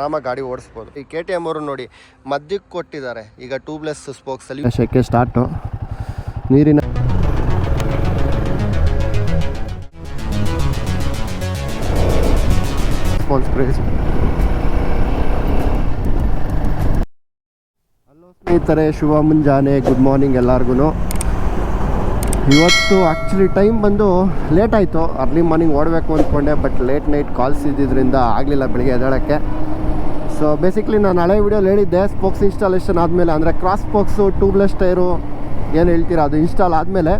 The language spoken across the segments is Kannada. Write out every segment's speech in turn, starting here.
ಆರಾಮಾಗಿ ಗಾಡಿ ಓಡಿಸ್ಬೋದು. ಈ ಕೆ ಟಿ ಎಂ ಅವರು ನೋಡಿ ಮಧ್ಯಕ್ಕೆ ಕೊಟ್ಟಿದ್ದಾರೆ. ಈಗ ಟ್ಯೂಬ್ಲೆಸ್ ಸ್ಪೋಕ್ಸ್ ಅಲ್ಲಿ. ಶೆಕೆ ಸ್ಟಾರ್ಟು ನೀರಿನ ಹಲೋ ಸ್ನೇಹಿತರೆ, ಶುಭ ಮುಂಜಾನೆ. ಗುಡ್ ಮಾರ್ನಿಂಗ್ ಎಲ್ಲರಿಗೂ ಇವತ್ತು ಆ್ಯಕ್ಚುಲಿ ಟೈಮ್ ಬಂದು ಲೇಟ್ ಆಯಿತು. ಅರ್ಲಿ ಮಾರ್ನಿಂಗ್ ಓಡಬೇಕು ಅಂದ್ಕೊಂಡೆ ಬಟ್ ಲೇಟ್ ನೈಟ್ ಕಾಲ್ಸ್ ಇದ್ದಿದ್ದರಿಂದ ಆಗಲಿಲ್ಲ ಬೆಳಿಗ್ಗೆ ಎದ್ದೇಳೋಕ್ಕೆ. ಸೊ ಬೇಸಿಕ್ಲಿ ನಾನು ಹಳೆ ವೀಡಿಯೋಲಿ ಹೇಳಿದ್ದೆ ಸ್ಪೋಕ್ಸ್ ಇನ್ಸ್ಟಾಲೇಷನ್ ಆದಮೇಲೆ, ಅಂದರೆ ಕ್ರಾಸ್ ಸ್ಪೋಕ್ಸು ಟ್ಯೂಬ್ಲೆಸ್ ಟೈರು ಏನು ಹೇಳ್ತೀರಾ, ಅದು ಇನ್ಸ್ಟಾಲ್ ಆದಮೇಲೆ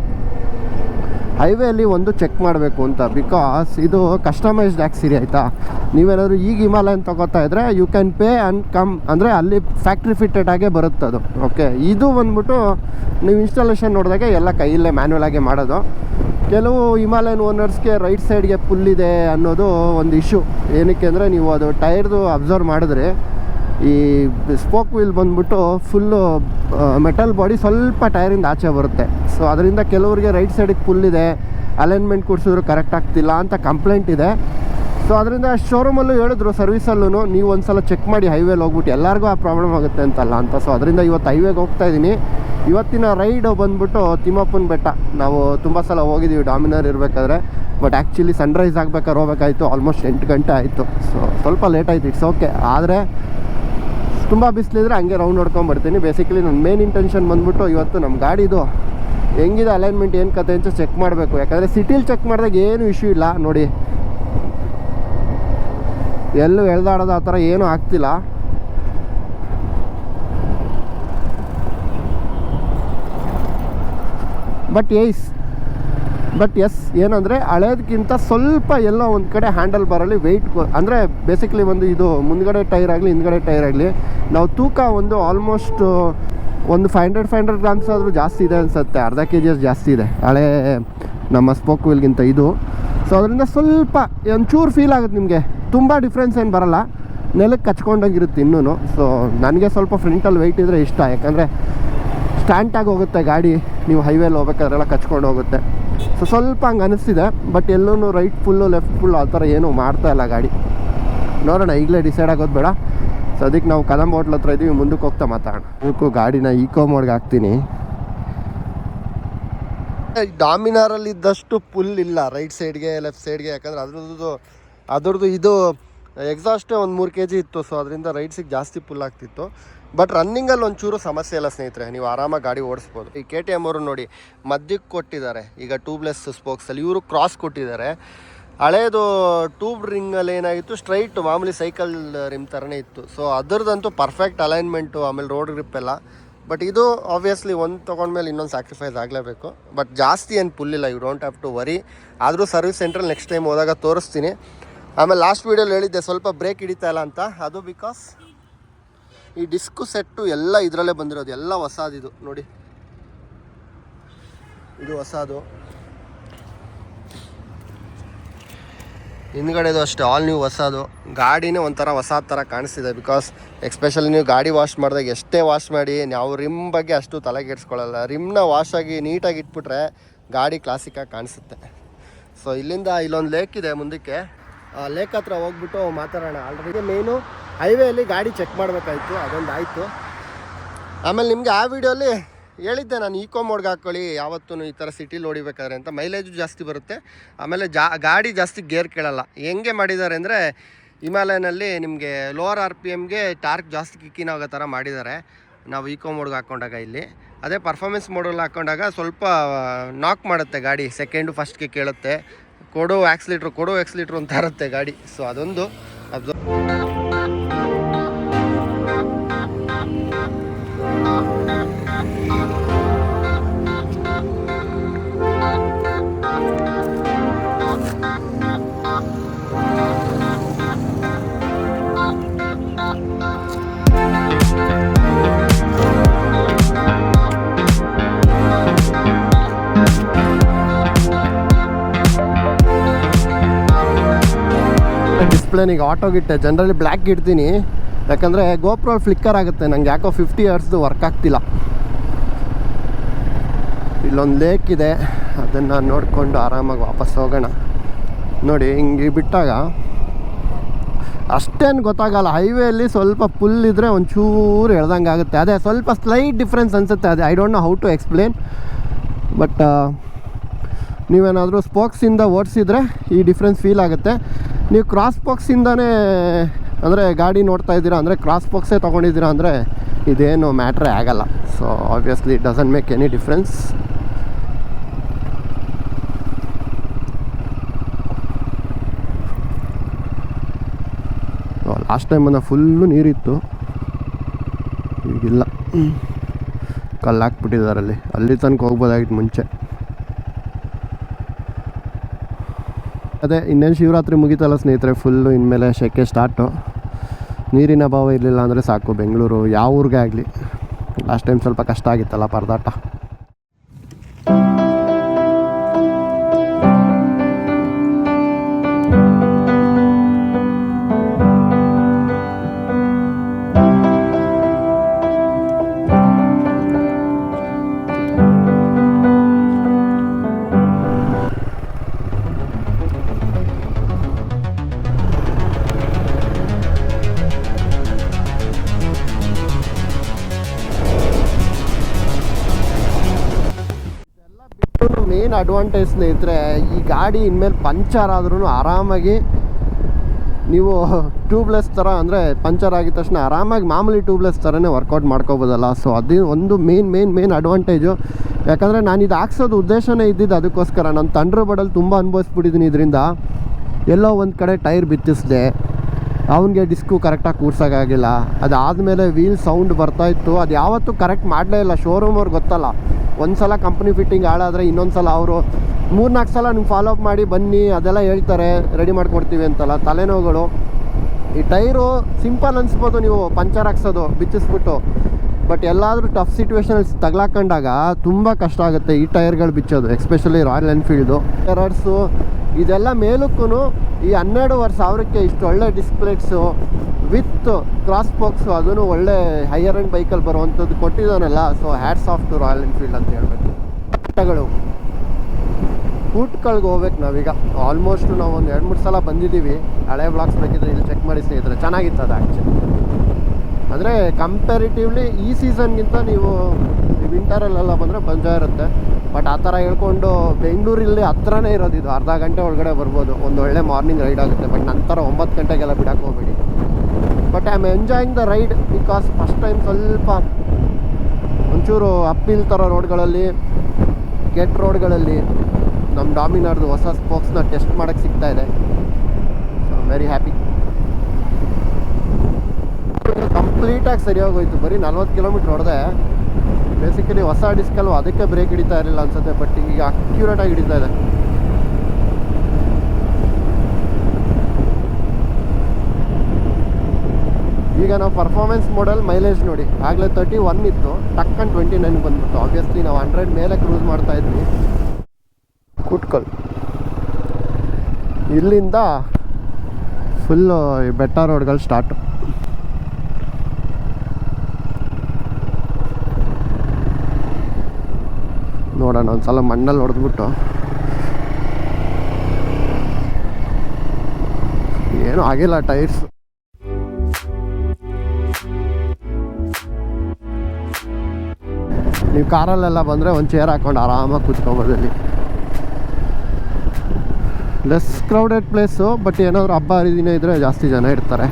ಹೈವೇಲಿ ಒಂದು ಚೆಕ್ ಮಾಡಬೇಕು ಅಂತ. ಬಿಕಾಸ್ ಇದು ಕಸ್ಟಮೈಸ್ಡ್ ಆ್ಯಕ್ಸಿರಿ ಆಯಿತಾ? ನೀವೇನಾದರೂ ಈಗ ಹಿಮಾಲಯನ್ ತಗೋತಾ ಇದ್ದರೆ you can pay and come ಅಂದರೆ ಅಲ್ಲಿ ಫ್ಯಾಕ್ಟ್ರಿ ಫಿಟ್ಟೆಡ್ ಆಗೇ ಬರುತ್ತೆ ಅದು ಓಕೆ ಇದು ಬಂದ್ಬಿಟ್ಟು, ನೀವು ಇನ್ಸ್ಟಾಲೇಷನ್ ನೋಡಿದಾಗ ಎಲ್ಲ ಕೈಯಲ್ಲೇ ಮ್ಯಾನ್ಯಲ್ ಆಗಿ ಮಾಡೋದು. ಕೆಲವು ಹಿಮಾಲಯನ್ ಓನರ್ಸ್ಗೆ ರೈಟ್ ಸೈಡ್ಗೆ ಪುಲ್ ಇದೆ ಅನ್ನೋದು ಒಂದು ಇಶ್ಯೂ ಏನಕ್ಕೆ ಅಂದರೆ ನೀವು ಅದು ಟೈರ್ದು ಅಬ್ಸರ್ವ್ ಮಾಡಿದ್ರೆ ಈ ಸ್ಪೋಕ್ ವೀಲ್ ಬಂದ್ಬಿಟ್ಟು ಫುಲ್ಲು ಮೆಟಲ್ ಬಾಡಿ ಸ್ವಲ್ಪ ಟೈರಿಂದ ಆಚೆ ಬರುತ್ತೆ. ಸೊ ಅದರಿಂದ ಕೆಲವರಿಗೆ ರೈಟ್ ಸೈಡಿಗೆ ಫುಲ್ ಇದೆ ಅಲೈನ್ಮೆಂಟ್ ಕೊಡಿಸಿದ್ರು ಕರೆಕ್ಟ್ ಆಗ್ತಿಲ್ಲ ಅಂತ ಕಂಪ್ಲೇಂಟ್ ಇದೆ. ಸೊ ಅದರಿಂದ ಶೋರೂಮಲ್ಲೂ ಹೇಳಿದ್ರು ಸರ್ವಿಸಲ್ಲೂ ನೀವು ಒಂದು ಸಲ ಚೆಕ್ ಮಾಡಿ ಹೈವೇಲಿ ಹೋಗ್ಬಿಟ್ಟು ಎಲ್ಲರಿಗೂ ಆ ಪ್ರಾಬ್ಲಮ್ ಆಗುತ್ತೆ ಅಂತಲ್ಲ ಅಂತ. ಸೊ ಅದರಿಂದ ಇವತ್ತು ಹೈವೇಗೆ ಹೋಗ್ತಾ ಇದ್ದೀನಿ ಇವತ್ತಿನ ರೈಡ್ ಬಂದ್ಬಿಟ್ಟು ತಿಮ್ಮಪ್ಪನ ಬೆಟ್ಟ. ನಾವು ತುಂಬ ಸಲ ಹೋಗಿದ್ದೀವಿ, ಡಾಮಿನರ್ ಇರಬೇಕಾದ್ರೆ. ಬಟ್ ಆ್ಯಕ್ಚುಲಿ ಸನ್ರೈಸ್ ಆಗಬೇಕಾದ್ರೆ ಹೋಗಬೇಕಾಯ್ತು ಆಲ್ಮೋಸ್ಟ್ ಎಂಟು ಗಂಟೆ ಆಯಿತು. ಸೊ ಸ್ವಲ್ಪ ಲೇಟ್ ಆಯ್ತು ಇಟ್ಸ್ ಓಕೆ ಆದರೆ, ತುಂಬ ಬಿಸಿಲಿದ್ರೆ ಹಂಗೆ ರೌಂಡ್ ನೋಡ್ಕೊಂಬರ್ತೀನಿ ಬರ್ತೀನಿ ಬೇಸಿಕಲಿ ನನ್ನ ಮೇನ್ ಇಂಟೆನ್ಷನ್ ಬಂದ್ಬಿಟ್ಟು ಇವತ್ತು ನಮ್ಮ ಗಾಡಿದು ಹೆಂಗಿದೆ ಅಲೈನ್ಮೆಂಟ್ ಏನು ಕತೆ ಅಂತ ಚೆಕ್ ಮಾಡಬೇಕು. ಯಾಕಂದರೆ ಸಿಟಿಲಿ ಚೆಕ್ ಮಾಡಿದಾಗ ಏನು ಇಶ್ಯೂ ಇಲ್ಲ, ನೋಡಿ. ಎಲ್ಲೂ ಎಳ್ದಾಡೋದು ಆ ಥರ ಏನೂ ಆಗ್ತಿಲ್ಲ. ಬಟ್ ಎಸ್ ಬಟ್ ಎಸ್ ಏನಂದರೆ ಹಳೇದಕ್ಕಿಂತ ಸ್ವಲ್ಪ ಎಲ್ಲೋ ಒಂದು ಕಡೆ ಹ್ಯಾಂಡಲ್ ಬರಲಿ ವೆಯ್ಟ್ ಅಂದರೆ ಬೇಸಿಕ್ಲಿ ಒಂದು ಇದು ಮುಂದ್ಗಡೆ ಟೈರ್ ಆಗಲಿ, ಹಿಂದ್ಗಡೆ ಟೈರ್ ಆಗಲಿ, ನಾವು ತೂಕ ಒಂದು ಆಲ್ಮೋಸ್ಟ್ ಒಂದು five hundred five hundred grams ಆದರೂ ಜಾಸ್ತಿ ಇದೆ ಅನಿಸುತ್ತೆ. ಅರ್ಧ ಕೆ ಜಿಯಷ್ಟು ಜಾಸ್ತಿ ಇದೆ. ಹಳೆ ನಮ್ಮ ಸ್ಪೋಕ್ ವೀಲ್ಗಿಂತ ಇದು. ಸೊ ಅದರಿಂದ ಸ್ವಲ್ಪ ಒಂಚೂರು ಫೀಲ್ ಆಗುತ್ತೆ ನಿಮಗೆ. ತುಂಬ ಡಿಫ್ರೆನ್ಸ್ ಏನು ಬರಲ್ಲ. ನೆಲಕ್ಕೆ ಕಚ್ಕೊಂಡೋಗಿರುತ್ತೆ ಇನ್ನೂ ಸೊ ನನಗೆ ಸ್ವಲ್ಪ ಫ್ರಂಟಲ್ಲಿ ವೆಯ್ಟ್ ಇದ್ದರೆ ಇಷ್ಟ. ಯಾಕಂದರೆ ಸ್ಟ್ಯಾಂಟಾಗಿ ಹೋಗುತ್ತೆ ಗಾಡಿ, ನೀವು ಹೈವೇಲಿ ಹೋಗ್ಬೇಕಾದ್ರೆಲ್ಲ ಕಚ್ಕೊಂಡು ಹೋಗುತ್ತೆ. ಸೊ ಸ್ವಲ್ಪ ಹಂಗೆ ಅನಿಸ್ತಿದೆ ಬಟ್ ಎಲ್ಲೂ ರೈಟ್ ಫುಲ್ಲು ಲೆಫ್ಟ್ ಫುಲ್ಲು ಆ ಥರ ಏನೂ ಮಾಡ್ತಾ ಇಲ್ಲ ಗಾಡಿ. ನೋಡೋಣ, ಈಗಲೇ ಡಿಸೈಡ್ ಆಗೋದು ಬೇಡ. ಸೊ ಅದಕ್ಕೆ ನಾವು ಕದಂಬ ಹೋಟ್ಲ್ ಹತ್ರ ಇದ್ದೀವಿ ಮುಂದಕ್ಕೆ ಹೋಗ್ತಾ ಮಾತಾಡೋಣ. ಅದಕ್ಕೂ ಗಾಡಿನ ಈಕೋ ಮೋಡ್ಗೆ ಹಾಕ್ತೀನಿ. ಡಾಮಿನಾರಲ್ಲಿ ಇದ್ದಷ್ಟು ಫುಲ್ ಇಲ್ಲ ರೈಟ್ ಸೈಡ್ಗೆ ಲೆಫ್ಟ್ ಸೈಡ್ಗೆ ಯಾಕಂದ್ರೆ ಅದ್ರದ್ದು ಅದ್ರದ್ದು ಇದು ಎಕ್ಸಾಸ್ಟೇ ಒಂದು ಮೂರು ಕೆ ಜಿ ಇತ್ತು ಸೊ ಅದರಿಂದ ರೈಟ್ಸಿಗೆ ಜಾಸ್ತಿ ಪುಲ್ ಆಗ್ತಿತ್ತು. ಬಟ್ ರನ್ನಿಂಗಲ್ಲಿ ಒಂಚೂರು ಸಮಸ್ಯೆ ಇಲ್ಲ ಸ್ನೇಹಿತರೆ, ನೀವು ಆರಾಮಾಗಿ ಗಾಡಿ ಓಡಿಸ್ಬೋದು. ಈ ಕೆ ಟಿ ಎಂ ಅವರು ನೋಡಿ, ಮಧ್ಯಕ್ಕೆ ಕೊಟ್ಟಿದ್ದಾರೆ. ಈಗ ಟ್ಯೂಬ್ಲೆಸ್ ಸ್ಪೋಕ್ಸಲ್ಲಿ ಇವರು ಕ್ರಾಸ್ ಕೊಟ್ಟಿದ್ದಾರೆ. ಹಳೇದು ಟ್ಯೂಬ್ ರಿಂಗಲ್ಲಿ ಏನಾಗಿತ್ತು ಸ್ಟ್ರೈಟ್ ಮಾಮೂಲಿ ಸೈಕಲ್ ರಿಮ್ ಥರನೇ ಇತ್ತು. ಸೊ ಅದರದಂತೂ ಪರ್ಫೆಕ್ಟ್ ಅಲೈನ್ಮೆಂಟು ಆಮೇಲೆ ರೋಡ್ ಗ್ರಿಪ್ ಎಲ್ಲ. ಬಟ್ ಇದು ಆಬ್ವಿಯಸ್ಲಿ ಒಂದು ತೊಗೊಂಡ್ಮೇಲೆ ಇನ್ನೊಂದು ಸ್ಯಾಕ್ರಿಫೈಸ್ ಆಗಲೇಬೇಕು. ಬಟ್ ಜಾಸ್ತಿ ಏನು ಪುಲ್ ಇಲ್ಲ you don't have to worry ಆದರೂ ಸರ್ವಿಸ್ ಸೆಂಟ್ರಲ್ಲಿ ನೆಕ್ಸ್ಟ್ ಟೈಮ್ ಹೋದಾಗ ತೋರಿಸ್ತೀನಿ. ಆಮೇಲೆ ಲಾಸ್ಟ್ ವೀಡಿಯೋಲಿ ಹೇಳಿದ್ದೆ, ಸ್ವಲ್ಪ ಬ್ರೇಕ್ ಹಿಡಿತಾ ಇಲ್ಲ ಅಂತ. ಅದು ಬಿಕಾಸ್ ಈ ಡಿಸ್ಕು ಸೆಟ್ಟು ಎಲ್ಲ ಇದರಲ್ಲೇ ಬಂದಿರೋದು, ಎಲ್ಲ ಹೊಸದಿದು ನೋಡಿ. ಇದು ಹೊಸದು. ಹಿಂದ್ಗಡೆದು ಅಷ್ಟೇ ಆಲ್ ನೀವು ಹೊಸದು. ಗಾಡಿನೇ ಒಂಥರ ಹೊಸ ಥರ ಕಾಣಿಸ್ತಿದೆ ಬಿಕಾಸ್ ಎಕ್ಸ್ಪೆಷಲಿ ನೀವು ಗಾಡಿ ವಾಶ್ ಮಾಡಿದಾಗ ಎಷ್ಟೇ ವಾಶ್ ಮಾಡಿ, ನಾವು ರಿಮ್ ಬಗ್ಗೆ ಅಷ್ಟು ತಲೆಗೆಡ್ಸ್ಕೊಳ್ಳಲ್ಲ ರಿಮ್ನ ವಾಶ್ ಆಗಿ ನೀಟಾಗಿ ಇಟ್ಬಿಟ್ರೆ ಗಾಡಿ ಕ್ಲಾಸಿಕ್ಕಾಗಿ ಕಾಣಿಸುತ್ತೆ. ಸೊ ಇಲ್ಲಿಂದ ಇಲ್ಲೊಂದು ಲೇಕ್ ಇದೆ ಮುಂದಕ್ಕೆ. ಲೇಕ್ ಹತ್ರ ಹೋಗ್ಬಿಟ್ಟು ಮಾತಾಡೋಣ. ಆಲ್ರೆಡಿ ಮೇಯ್ನು ಹೈವೇಲಿ ಗಾಡಿ ಚೆಕ್ ಮಾಡಬೇಕಾಯ್ತು ಅದೊಂದು ಆಯಿತು ಆಮೇಲೆ ನಿಮಗೆ ಆ ವಿಡಿಯೋಲಿ ಹೇಳಿದ್ದೆ ನಾನು ಈಕೋ ಮೋಡ್ಗೆ ಹಾಕ್ಕೊಳ್ಳಿ ಯಾವತ್ತೂ ಈ ಥರ ಸಿಟಿಲಿ ಹೊಡಿಬೇಕಾದ್ರೆ ಅಂತ. ಮೈಲೇಜು ಜಾಸ್ತಿ ಬರುತ್ತೆ. ಆಮೇಲೆ ಜಾ, ಗಾಡಿ ಜಾಸ್ತಿ ಗೇರ್ ಕೇಳಲ್ಲ. ಹೆಂಗೆ ಮಾಡಿದ್ದಾರೆ ಅಂದರೆ, ಹಿಮಾಲಯನಲ್ಲಿ ನಿಮಗೆ ಲೋವರ್ ಆರ್ ಪಿ ಎಮ್ಗೆ ಟಾರ್ಕ್ ಜಾಸ್ತಿ ಕಿಕ್ಕಿನ ಆಗೋ ಥರ ಮಾಡಿದ್ದಾರೆ. ನಾವು ಈಕೋ ಮೋಡ್ಗೆ ಹಾಕ್ಕೊಂಡಾಗ ಇಲ್ಲಿ. ಅದೇ ಪರ್ಫಾಮೆನ್ಸ್ ಮೋಡಲ್ಲಿ ಹಾಕ್ಕೊಂಡಾಗ ಸ್ವಲ್ಪ ನಾಕ್ ಮಾಡುತ್ತೆ ಗಾಡಿ. ಸೆಕೆಂಡು ಫಸ್ಟ್ಗೆ ಕೇಳುತ್ತೆ. ಕೊಡೋ ಆಕ್ಸಿಲೀಟ್ರು ಕೊಡೋ ಆಕ್ಸಿಲೀಟ್ರು ಅಂತ ಇರುತ್ತೆ ಗಾಡಿ. ಸೊ ಅದೊಂದು ಅಬ್ಸರ್ವ್ ಡಿಸ್ಪ್ಲೇನಿಗೆ ಆಟೋಗಿಟ್ಟೆ ಜನರಲಿ ಬ್ಲ್ಯಾಕ್ ಇಡ್ತೀನಿ. ಯಾಕಂದರೆ ಗೋಪ್ರೋ ಫ್ಲಿಕ್ಕರ್ ಆಗುತ್ತೆ. ನಂಗೆ ಯಾಕೋ ಫಿಫ್ಟಿ ಇಯರ್ಸ್ದು ವರ್ಕ್ ಆಗ್ತಿಲ್ಲ. ಇಲ್ಲೊಂದು ಲೇಕ್ ಇದೆ. ಅದನ್ನು ನೋಡಿಕೊಂಡು ಆರಾಮಾಗಿ ವಾಪಸ್ ಹೋಗೋಣ. ನೋಡಿ, ಹಿಂಗೆ ಬಿಟ್ಟಾಗ ಅಷ್ಟೇನು ಗೊತ್ತಾಗಲ್ಲ. ಹೈವೇಲಿ ಸ್ವಲ್ಪ ಪುಲ್ ಇದ್ದರೆ ಒಂಚೂರು ಎಳ್ದಂಗೆ ಆಗುತ್ತೆ. ಅದೇ ಸ್ವಲ್ಪ ಸ್ಲೈಟ್ ಡಿಫ್ರೆನ್ಸ್ ಅನಿಸುತ್ತೆ. ಅದೇ I don't know how to explain but ನೀವೇನಾದರೂ ಸ್ಪೋಕ್ಸಿಂದ ಓಡಿಸಿದ್ರೆ ಈ ಡಿಫ್ರೆನ್ಸ್ ಫೀಲ್ ಆಗುತ್ತೆ. ನೀವು ಕ್ರಾಸ್ ಬಾಕ್ಸಿಂದನೇ ಅಂದರೆ ಗಾಡಿ ನೋಡ್ತಾ ಇದ್ದೀರಾ ಅಂದರೆ ಕ್ರಾಸ್ ಬಾಕ್ಸೇ ತೊಗೊಂಡಿದ್ದೀರಾ ಅಂದರೆ ಇದೇನು ಮ್ಯಾಟ್ರೇ ಆಗಲ್ಲ. So obviously it doesn't make any difference last time ಬಂದ ಫುಲ್ಲು ನೀರಿತ್ತು. ಈಗಿಲ್ಲ. ಕಲ್ಲು ಹಾಕ್ಬಿಟ್ಟಿದ್ದಾರೆ ಅಲ್ಲಿ. ಅಲ್ಲಿ ತನಕ ಹೋಗ್ಬೋದಾಗಿತ್ತು ಮುಂಚೆ. ಅದೇ, ಇನ್ನೇನು ಶಿವರಾತ್ರಿ ಮುಗಿತಲ್ಲ ಸ್ನೇಹಿತರೆ ಫುಲ್ಲು ಇನ್ಮೇಲೆ ಶೆಕೆ ಸ್ಟಾರ್ಟು ನೀರಿನ ಅಭಾವ ಇರಲಿಲ್ಲ ಅಂದರೆ ಸಾಕು, ಬೆಂಗಳೂರು, ಯಾವ ಊರಿಗೆ ಆಗಲಿ. ಲಾಸ್ಟ್ ಟೈಮ್ ಸ್ವಲ್ಪ ಕಷ್ಟ ಆಗಿತ್ತಲ್ಲ ಪರದಾಟ. ಅಡ್ವಾಂಟೇಜ್ ಸ್ನೇಹಿತರೆ, ಈ ಗಾಡಿ ಇನ್ಮೇಲೆ ಪಂಚರ್ ಆದ್ರೂ ಆರಾಮಾಗಿ ನೀವು ಟ್ಯೂಬ್ಲೆಸ್ ಥರ ಅಂದರೆ ಪಂಚರ್ ಆಗಿದ ತಕ್ಷಣ ಆರಾಮಾಗಿ ಮಾಮೂಲಿ ಟ್ಯೂಬ್ಲೆಸ್ ಥರನೇ ವರ್ಕೌಟ್ ಮಾಡ್ಕೋಬೋದಲ್ಲ. ಸೊ ಅದು ಒಂದು ಮೇನ್ ಮೇನ್ ಮೇನ್ ಅಡ್ವಾಂಟೇಜು ಯಾಕಂದರೆ ನಾನು ಇದು ಹಾಕ್ಸೋದು ಉದ್ದೇಶನೇ ಇದ್ದಿದ್ದು ಅದಕ್ಕೋಸ್ಕರ. ನಾನು ತಂಡ್ರ ಬಡಲ್ಲಿ ತುಂಬ ಅನುಭವಿಸ್ಬಿಟ್ಟಿದ್ದೀನಿ ಇದರಿಂದ. ಎಲ್ಲೋ ಒಂದು ಕಡೆ ಟೈರ್ ಬಿತ್ತಿಸಿದೆ. ಅವನಿಗೆ ಡಿಸ್ಕು ಕರೆಕ್ಟಾಗಿ ಕೂರ್ಸೋಕ್ಕಾಗಿಲ್ಲ ಅದಾದಮೇಲೆ ವೀಲ್ ಸೌಂಡ್ ಬರ್ತಾಯಿತ್ತು ಅದು ಯಾವತ್ತೂ ಕರೆಕ್ಟ್ ಮಾಡಲೇ ಇಲ್ಲ. ಶೋರೂಮ್ ಅವ್ರಿಗೆ ಗೊತ್ತಲ್ಲ. ಒಂದು ಸಲ ಕಂಪ್ನಿ ಫಿಟ್ಟಿಂಗ್ ಹಾಳಾದರೆ ಇನ್ನೊಂದು ಸಲ ಅವರು ಮೂರ್ನಾಲ್ಕು ಸಲ ನಿಮ್ಗೆ ಫಾಲೋ ಅಪ್ ಮಾಡಿ ಬನ್ನಿ, ಅದೆಲ್ಲ ಹೇಳ್ತಾರೆ ರೆಡಿ ಮಾಡಿಕೊಡ್ತೀವಿ ಅಂತಲ್ಲ, ತಲೆನೋವುಗಳು. ಈ ಟೈರು ಸಿಂಪಲ್ ಅನಿಸ್ಬೋದು ನೀವು ಪಂಚರ್ ಹಾಕ್ಸೋದು, ಬಿಚ್ಚಿಸ್ಬಿಟ್ಟು. ಬಟ್ ಎಲ್ಲಾದರೂ ಟಫ್ ಸಿಚುವೇಶನಲ್ಲಿ ತಗ್ಲಾಕೊಂಡಾಗ ತುಂಬ ಕಷ್ಟ ಆಗುತ್ತೆ ಈ ಟೈರ್ಗಳು ಬಿಚ್ಚೋದು ಎಸ್ಪೆಷಲಿ ರಾಯಲ್ ಎನ್ಫೀಲ್ಡು ಟೆರರ್ಸು ಇದೆಲ್ಲ ಮೇಲಕ್ಕೂ ಈ ಹನ್ನೆರಡುವರೆ ಸಾವಿರಕ್ಕೆ ಇಷ್ಟು ಒಳ್ಳೆ ಡಿಸ್ಪ್ಲೇಟ್ಸು ವಿತ್ ಕ್ರಾಸ್ ಬಾಕ್ಸು ಅದೂ ಒಳ್ಳೆ ಹೈಯರ್ ಆ್ಯಂಡ್ ಬೈಕಲ್ಲಿ ಬರುವಂಥದ್ದು ಕೊಟ್ಟಿದ್ದಾನಲ್ಲ so hats off to Royal Enfield ಅಂತ ಹೇಳ್ಬೇಕು. ಪುಟ್ಟಗಳು ಕೂಟ್ಗಳಿಗೆ ಹೋಗ್ಬೇಕು ನಾವೀಗ. ಆಲ್ಮೋಸ್ಟ್ ನಾವು ಒಂದು ಎರಡು ಮೂರು ಸಲ ಬಂದಿದ್ದೀವಿ. ಹಳೆ ಬ್ಲಾಕ್ಸ್ ಬೇಕಿದ್ರೆ ಇಲ್ಲಿ ಚೆಕ್ ಮಾಡಿ ಸ್ನೇಹಿತರೆ. ಚೆನ್ನಾಗಿತ್ತು ಅದು ಆ್ಯಕ್ಚುಲಿ ಅಂದರೆ ಕಂಪ್ಯಾರಿಟಿವ್ಲಿ ಈ ಸೀಸನ್ಗಿಂತ ನೀವು ವಿಂಟರಲ್ಲೆಲ್ಲ ಬಂದರೆ ಬಂಜ ಇರುತ್ತೆ. ಬಟ್ ಆ ಥರ ಹೇಳ್ಕೊಂಡು ಬೆಂಗಳೂರಲ್ಲಿ ಹತ್ರನೇ ಇರೋದು ಇದು. ಅರ್ಧ ಗಂಟೆ ಒಳಗಡೆ ಬರ್ಬೋದು. ಒಂದು ಒಳ್ಳೆ ಮಾರ್ನಿಂಗ್ ರೈಡ್ ಆಗುತ್ತೆ. ಬಟ್ ನಂತರ ಒಂಬತ್ತು ಗಂಟೆಗೆಲ್ಲ ಬಿಡಕ್ಕೆ ಹೋಗ್ಬೇಡಿ. But I am enjoying the ride because first time ಸ್ವಲ್ಪ ಒಂಚೂರು ಅಪ್ಪಿಲ್ ಥರ ರೋಡ್ಗಳಲ್ಲಿ ಕೆಟ್ಟ ರೋಡ್ಗಳಲ್ಲಿ ನಮ್ಮ ಡಾಮಿನಾರ್ದು ಹೊಸ ಸ್ಪೋಕ್ಸ್ನ ಟೆಸ್ಟ್ ಮಾಡೋಕ್ಕೆ ಸಿಗ್ತಾ ಇದೆ. ವೆರಿ ಹ್ಯಾಪಿ ಕಂಪ್ಲೀಟಾಗಿ ಸರಿಯಾಗಿ ಹೋಯ್ತು. ಬರೀ ನಲ್ವತ್ತು ಕಿಲೋಮೀಟ್ರ್ ಹೊಡೆದೆ. ಬೇಸಿಕಲಿ ಹೊಸ ಡಿಸ್ಕಲ್ವ ಅದಕ್ಕೆ ಬ್ರೇಕ್ ಹಿಡಿತಾ ಇರಲಿಲ್ಲ ಅನ್ಸುತ್ತೆ ಬಟ್ ಈಗ ಅಕ್ಯುರೇಟಾಗಿ ಹಿಡಿತಾ ಇದೆ. ಈಗ ನಾವು ಪರ್ಫಾರ್ಮೆನ್ಸ್ ಮಾಡೆಲ್ ಮೈಲೇಜ್ ನೋಡಿ. ಆಗಲೇ ತರ್ಟಿ ಒನ್ ಇತ್ತು. ಟಕ್ಕನ್ ಟ್ವೆಂಟಿ ನೈನ್ ಬಂದ್ಬಿಟ್ಟು. ಆಬ್ವಿಯಸ್ಲಿ ನಾವು ಹಂಡ್ರೆಡ್ ಮೇಲೆ ಕ್ರೂಸ್ ಮಾಡ್ತಾ ಇದ್ವಿ. ಕುಟ್ಕಲ್. ಇಲ್ಲಿಂದ ಫುಲ್ಲು ಬೆಟ್ಟ ರೋಡ್ಗಳು ಸ್ಟಾರ್ಟು ನೋಡೋಣ ಒಂದು ಸಲ ಮಣ್ಣಲ್ಲಿ ಹೊಡೆದ್ಬಿಟ್ಟು. ಏನೂ ಆಗಿಲ್ಲ ಟೈರ್ಸ್. ನೀವು ಕಾರಲ್ಲೆಲ್ಲ ಬಂದರೆ ಒಂದು ಚೇರ್ ಹಾಕೊಂಡು ಆರಾಮಾಗಿ ಕೂತ್ಕೊಬೋದು ಇಲ್ಲಿ. ಲೆಸ್ ಕ್ರೌಡೆಡ್ ಪ್ಲೇಸು ಬಟ್ ಏನಾದರೂ ಹಬ್ಬ, ಹರಿದಿನ ಇದ್ದರೆ ಜಾಸ್ತಿ ಜನ ಇರ್ತಾರೆ.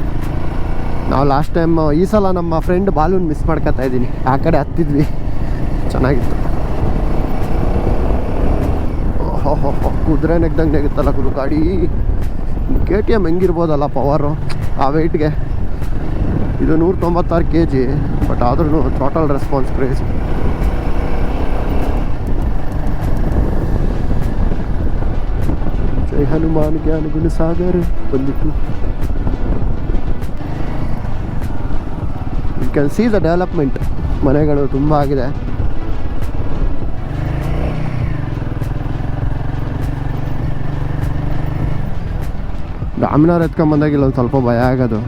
ನಾವು ಲಾಸ್ಟ್ ಟೈಮ್ ಈ ಸಲ ನಮ್ಮ ಫ್ರೆಂಡ್ ಬಾಲೂನ್ ಮಿಸ್ ಮಾಡ್ಕೊತಾ ಇದ್ದೀನಿ. ಆ ಕಡೆ ಹತ್ತಿದ್ವಿ. ಚೆನ್ನಾಗಿತ್ತು. ಕುದುರೆ ನೆಗ್ದಂಗೆ ನೆಗುತ್ತಲ್ಲ ಗುರು ಗಾಡಿ ಕೆ ಟಿ ಎಂ ಹೆಂಗಿರ್ಬೋದಲ್ಲ ಪವರು ಆ ವೆಯ್ಟ್ಗೆ ಇದು ನೂರ ತೊಂಬತ್ತಾರು ಕೆ ಜಿ ಬಟ್ ಆದ್ರೂ ಟೋಟಲ್ ರೆಸ್ಪಾನ್ಸ್ ಕ್ರೇಜ್ ಜೈ ಹನುಮಾನ್ ಜ್ಞಾನ ಗುಣ ಸಾಗರ್ ಬಂದಿತ್ತು. You can see the development ಮನೆಗಳು ತುಂಬ ಆಗಿದೆ. ಡಾಮಿನಾರ್ ಎತ್ಕೊಂಬಂದಾಗ ಇಲ್ಲೊಂದು ಸ್ವಲ್ಪ ಭಯ ಆಗೋದು.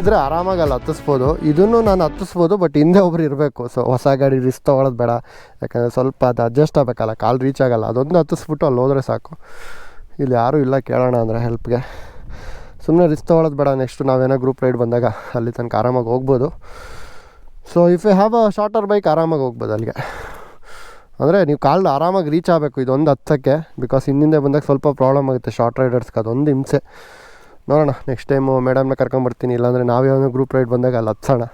ಇದ್ರೆ ಆರಾಮಾಗಿ ಅಲ್ಲಿ ಹತ್ತಿಸ್ಬೋದು. ಇದನ್ನು ನಾನು ಹತ್ತಿಸ್ಬೋದು ಬಟ್ ಹಿಂದೆ ಒಬ್ರು ಇರಬೇಕು. ಸೊ ಹೊಸ ಗಾಡಿ ರಿಸ್ಕ್ ತೊಗೊಳೋದು ಬೇಡ. ಯಾಕಂದರೆ ಸ್ವಲ್ಪ ಅದು ಅಡ್ಜಸ್ಟ್ ಆಗಬೇಕಲ್ಲ, ಕಾಲು ರೀಚ್ ಆಗಲ್ಲ. ಅದೊಂದು ಹತ್ತಿಸ್ಬಿಟ್ಟು ಅಲ್ಲಿ ಹೋದರೆ ಸಾಕು. ಇಲ್ಲಿ ಯಾರೂ ಇಲ್ಲ ಕೇಳೋಣ ಅಂದರೆ ಹೆಲ್ಪ್ಗೆ ಸುಮ್ಮನೆ ರಿಸ್ಕ್ ತೊಗೊಳೋದು ಬೇಡ. ನೆಕ್ಸ್ಟ್ ನಾವೇನೋ ಗ್ರೂಪ್ ರೈಡ್ ಬಂದಾಗ ಅಲ್ಲಿ ತನಕ ಆರಾಮಾಗಿ ಹೋಗ್ಬೋದು. So if you have a shorter bike ಆರಾಮಾಗಿ ಹೋಗ್ಬೋದು ಅಲ್ಲಿಗೆ. ಅಂದರೆ ನೀವು ಕಾಲ್ ಆರಾಮಾಗಿ ರೀಚ್ ಆಗಬೇಕು ಇದೊಂದು ಹತ್ತಕ್ಕೆ ಬಿಕಾಸ್ ಹಿಂದಿಂದೆ ಬಂದಾಗ ಸ್ವಲ್ಪ ಪ್ರಾಬ್ಲಮ್ ಆಗುತ್ತೆ ಶಾರ್ಟ್ ರೈಡರ್ಸ್ಗೆ ಅದೊಂದು ಹಿಂಸೆ. ನೋಡೋಣ ನೆಕ್ಸ್ಟ್ ಟೈಮು ಮೇಡಮ್ನ ಕರ್ಕೊಂಬರ್ತೀನಿ ಇಲ್ಲಾಂದರೆ ನಾವೇ ಒಂದು ಗ್ರೂಪ್ ರೈಡ್ ಬಂದಾಗ ಅಲ್ಲಿ ಹತ್ಸೋಣ.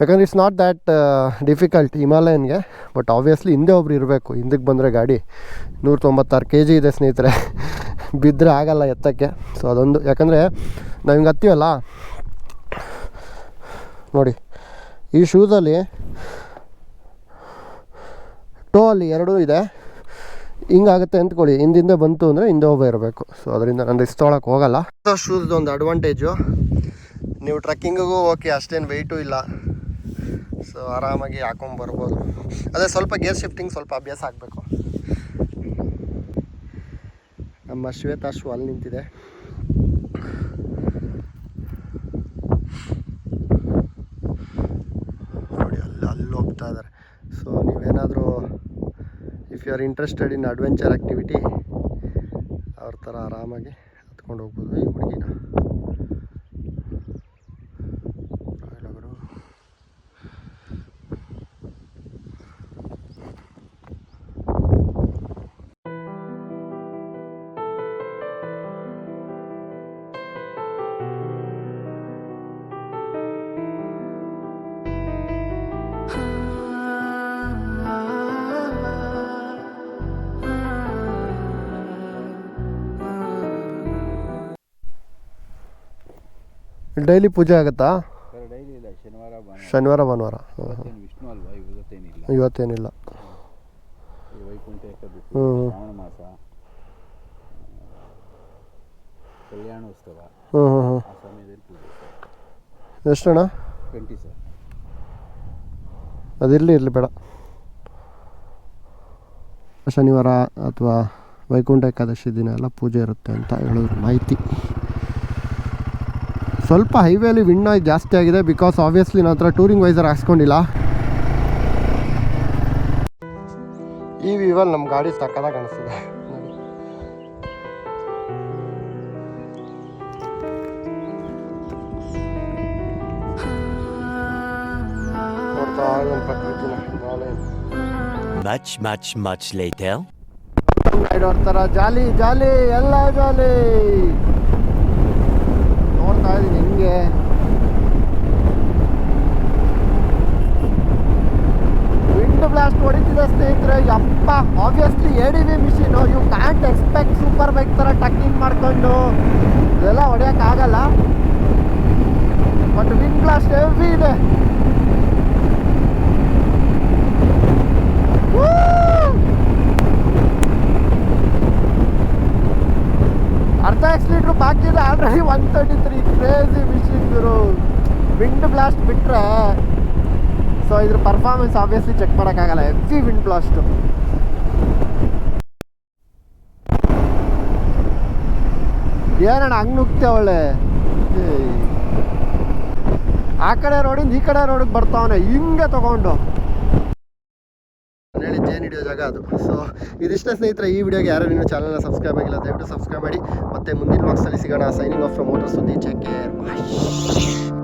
ಯಾಕಂದ್ರೆ ಇಟ್ಸ್ ನಾಟ್ ದ್ಯಾಟ್ ಡಿಫಿಕಲ್ಟ್ ಹಿಮಾಲಯನ್ಗೆ ಬಟ್ ಆಬ್ವಿಯಸ್ಲಿ ಹಿಂದೆ ಒಬ್ರು ಇರಬೇಕು ಹಿಂದಕ್ಕೆ ಬಂದರೆ ಗಾಡಿ ನೂರ ತೊಂಬತ್ತಾರು ಕೆ ಜಿ ಇದೆ ಸ್ನೇಹಿತರೆ. ಬಿದ್ದರೆ ಆಗಲ್ಲ ಎತ್ತಕ್ಕೆ. ಸೊ ಅದೊಂದು, ಯಾಕಂದರೆ ನಾವು ಹಿಂಗೆ ಹತ್ತೀವಲ್ಲ? ನೋಡಿ, ಈ ಶೂಸಲ್ಲಿ ಟೋ ಅಲ್ಲಿ ಎರಡೂ ಇದೆ. ಹಿಂಗಾಗುತ್ತೆ ಅಂದ್ಕೊಳ್ಳಿ. ಹಿಂದಿಂದ ಬಂತು ಅಂದರೆ ಹಿಂದೆ ಒಬ್ಬ ಇರಬೇಕು. ಸೊ ಅದರಿಂದ ನಾನು ರಿಸ್ಕ್ ತೊಗೊಳಕ್ಕೆ ಹೋಗಲ್ಲ. ಶೂಸ್ದು ಒಂದು ಅಡ್ವಾಂಟೇಜು ನೀವು ಟ್ರೆಕ್ಕಿಂಗಿಗೂ ಓಕೆ, ಅಷ್ಟೇನು ವೆಯ್ಟು ಇಲ್ಲ. ಸೊ ಆರಾಮಾಗಿ ಹಾಕೊಂಬರ್ಬೋದು ಅದೇ ಸ್ವಲ್ಪ ಗೇರ್ ಶಿಫ್ಟಿಂಗ್ ಸ್ವಲ್ಪ ಅಭ್ಯಾಸ ಆಗಬೇಕು. ನಮ್ಮ ಶ್ವೇತಾ ಶೂ ಅಲ್ಲಿ ನಿಂತಿದೆ ನೋಡಿ ಅಲ್ಲಿ ಅಲ್ಲಿ ಹೋಗ್ತಾ ಇದ್ದಾರೆ ಸೊ ನೀವೇನಾದರೂ you are interested in adventure activity ಅವ್ರ ಥರ ಆರಾಮಾಗಿ ಹತ್ಕೊಂಡು ಹೋಗ್ಬೋದು. ಈ ಹುಡುಗಿನ. ಡೈಲಿ ಪೂಜೆ ಆಗುತ್ತಾ? ಡೈಲಿ ಇಲ್ಲ ಶನಿವಾರ ಭಾನುವಾರ. ಶನಿವಾರ ಭಾನುವಾರ. ಹಾಂ ಹಾಂ ಇವತ್ತೇನು ವಿಷ್ಣು ಅಲ್ವಾ? ಇವತ್ತೇನಿಲ್ಲ. ಇವತ್ತೇನಿಲ್ಲ. ಈ ವೈಕುಂಠ ಏಕಾದಶಿ ಹ್ಮ್. ಶ್ರಾವಣ ಮಾಸ. ಕಲ್ಯಾಣೋತ್ಸವ ಹ್ಞೂ ಹ್ಞೂ ಹ್ಞೂ ಆ ಸಮಯದಲ್ಲಿ ಪೂಜೆ ಸರ್. ಎಷ್ಟಣ್ಣ? Twenty sir. ಅದಿರಲಿ ಇರಲಿ ಬೇಡ. ಶನಿವಾರ ಅಥವಾ ವೈಕುಂಠ ಏಕಾದಶಿ ದಿನ ಎಲ್ಲ ಪೂಜೆ ಇರುತ್ತೆ ಅಂತ ಹೇಳಿದ್ರು ಮಾಹಿತಿ. ಸ್ವಲ್ಪ ಹೈವೇಲಿ ವಿಂಡ್ ನಾಯ್ಸ್ ಜಾಸ್ತಿ ಆಗಿದೆ ಬಿಕಾಸ್ ಆಬ್ವಿಯಸ್ಲಿ ನನ್ನ ಹತ್ರ ಟೂರಿಂಗ್ ವೈಸರ್ ಹಾಕ್ಸ್ಕೊಂಡಿಲ್ಲ. ಈ ವಿವಲ್ ನಮ್ಮ ಗಾಡಿ ಸಕ್ಕದಾಗ ಕಾಣಿಸ್ತಿದೆ. ಮಚ್ ಮಚ್ ಮಚ್ ಲೇಟರ್ ನಾಳೆ Much, much, much later. Jolly jolly ಎಲ್ಲ ಜಾಲಿ. ನೋಡ್ತಾ ಇದ್ದೀನಿ ಹೆಂಗೆ. ವಿಂಡ್ ಬ್ಲಾಸ್ಟ್ ಹೊಡಿತಿದೆ ಸ್ನೇಹಿತರೆ. ಯಪ್ಪ obviously A D V machine you can't expect super bike ಥರ ಟಕ್ಕಿಂಗ್ ಮಾಡ್ಕೊಂಡು ಇದೆಲ್ಲ ಹೊಡೆಯೋಕ್ಕಾಗಲ್ಲ ಬಟ್ ವಿಂಡ್ ಬ್ಲಾಸ್ಟ್ ಹೆವಿ ಇದೆ. ಅರ್ಧ ಆಕ್ಸಿಲೇಟ್ರ್ ಬಾಕಿ ಇಲ್ಲ already one thirty three crazy machine wind blast ಬಿಟ್ಟರೆ ಸೊ ಇದ್ರ ಪರ್ಫಾರ್ಮೆನ್ಸ್ ಆಬ್ವಿಯಸ್ಲಿ ಚೆಕ್ ಮಾಡೋಕ್ಕಾಗಲ್ಲ ಎಫ್ಸಿ ವಿಂಡ್ ಬ್ಲಾಸ್ಟು ಏನಣ್ಣ, ಹಂಗೆ ನುಗ್ತೆ ಒಳ್ಳೆ? ಆ ಕಡೆ ರೋಡಿಂದ ಈ ಕಡೆ ರೋಡಿಗೆ ಬರ್ತಾವನೆ, ಹಿಂಗೆ ತಗೊಂಡು. ಜೇನ್ ಹಿಡಿಯೋ ಜಾಗ ಅದು. ಸೊ ಇದಿಷ್ಟೇ ಸ್ನೇಹಿತರೆ, ಈ ವಿಡಿಯೋಗೆ ಯಾರು ಇನ್ನೂ ಚಾನಲ್ನ ಸಬ್ಸ್ಕ್ರೈಬ್ ಆಗಿಲ್ಲ, ದಯವಿಟ್ಟು ಸಬ್ಸ್ಕ್ರೈಬ್ ಮಾಡಿ. ಮತ್ತೆ ಮುಂದಿನ ಬಾಕ್ಸಲ್ಲಿ ಸಿಗೋಣ. ಸೈನಿಂಗ್ ಆಫ್ ಫ್ರಮ್ ಮೋಟರ್ ಸುದ್ದಿ ಚೆಕ್ ಕೇರ್ ಬಾಯ್